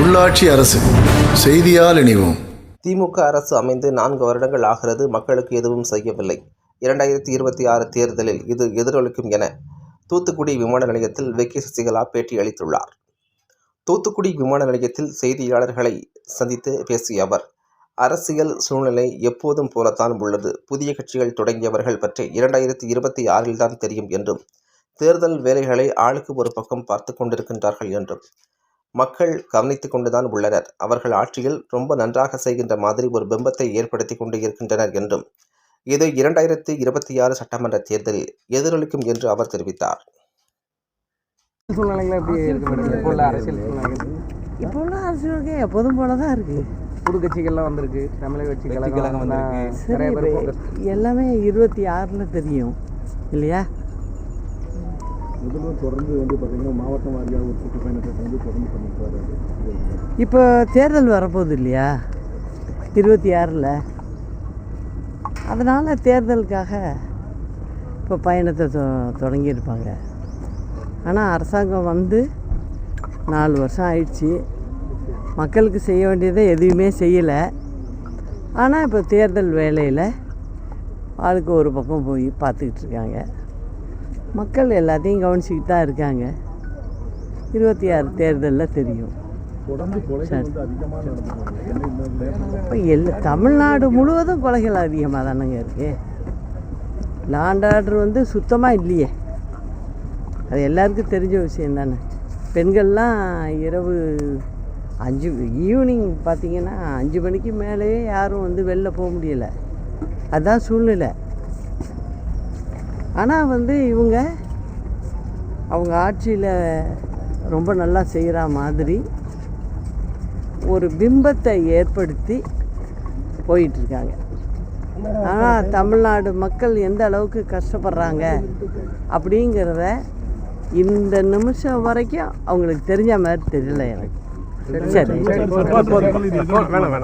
உள்ளாட்சி அரசு செய்தியால் இணைவோம். திமுக அரசு அமைந்து நான்கு வருடங்கள் ஆகிறது மக்களுக்கு எதுவும் செய்யவில்லை. இரண்டாயிரத்தி இருபத்தி ஆறு தேர்தலில் இது எதிரொலிக்கும் என தூத்துக்குடி விமான நிலையத்தில் வெக்கி சசிகலா பேட்டி அளித்துள்ளார். தூத்துக்குடி விமான நிலையத்தில் செய்தியாளர்களை சந்தித்து பேசிய அவர் அரசியல் சூழ்நிலை எப்போதும் போலத்தான் உள்ளது. புதிய கட்சிகள் தொடங்கியவர்கள் பற்றி இரண்டாயிரத்தி இருபத்தி ஆறில் தான் தெரியும் என்றும் தேர்தல் வேலைகளை ஆளுக்கு ஒரு பக்கம் பார்த்து கொண்டிருக்கின்றார்கள் என்றும் மக்கள் கவனித்துக் கொண்டுதான் உள்ளனர். அவர்கள் ஆட்சியில் ரொம்ப நன்றாக செய்கின்ற மாதிரி ஒரு பிம்பத்தை ஏற்படுத்தி கொண்டு இருக்கின்றனர் என்றும் இது இரண்டாயிரத்தி இருபத்தி ஆறு சட்டமன்ற தேர்தலில் எதிரொலிக்கும் என்று அவர் தெரிவித்தார். இப்போ உள்ள அரசியலுக்கு எப்போதும் போல தான் இருக்குது புது கட்சிகள்லாம் வந்திருக்கு. தமிழக கட்சி கழகம் வந்திருக்கு. எல்லாமே இருபத்தி ஆறில் தெரியும். இல்லையா? முதல்வர் தொடர்ந்து வந்து பார்த்தீங்கன்னா மாவட்டம் வாரியாக ஒரு சுற்றுப்பயணத்தை வந்து தொடர்ந்து பண்ணிட்டு இப்போ தேர்தல் வரப்போகுது இல்லையா? இருபத்தி ஆறில். அதனால் தேர்தலுக்காக இப்போ பயணத்தை தொ தொடங்கியிருப்பாங்க. ஆனால் அரசாங்கம் வந்து நாலு வருஷம் ஆயிடுச்சு. மக்களுக்கு செய்ய வேண்டியதை எதுவுமே செய்யலை. ஆனால் இப்போ தேர்தல் வேலையில் ஆளுக்கு ஒரு பக்கம் போய் பார்த்துக்கிட்டு இருக்காங்க. மக்கள் எல்லாத்தையும் கவனிச்சிக்கிட்டு தான் இருக்காங்க. இருபத்தி ஆறு தேர்தலில் தெரியும். இப்போ எல்லா தமிழ்நாடு முழுவதும் கொலைகள் அதிகமாக தானங்க இருக்கு. லாண்ட் ஆர்டர் வந்து சுத்தமாக இல்லையே. அது எல்லாருக்கும் தெரிஞ்ச விஷயம் தானே. பெண்கள்லாம் இரவு அஞ்சு ஈவினிங் பார்த்தீங்கன்னா அஞ்சு மணிக்கு மேலேயே யாரும் வந்து வெளில போக முடியலை. அதுதான் சூழ்நிலை. ஆனால் வந்து இவங்க அவங்க ஆட்சியில் ரொம்ப நல்லா செய்கிற மாதிரி ஒரு பிம்பத்தை ஏற்படுத்தி போயிட்டுருக்காங்க. ஆனால் தமிழ்நாடு மக்கள் எந்த அளவுக்கு கஷ்டப்படுறாங்க அப்படிங்கிறத இந்த நிமிஷம் வரைக்கும் அவங்களுக்கு தெரிஞ்ச மாதிரி தெரியல எனக்கு. சரி. வேணாம்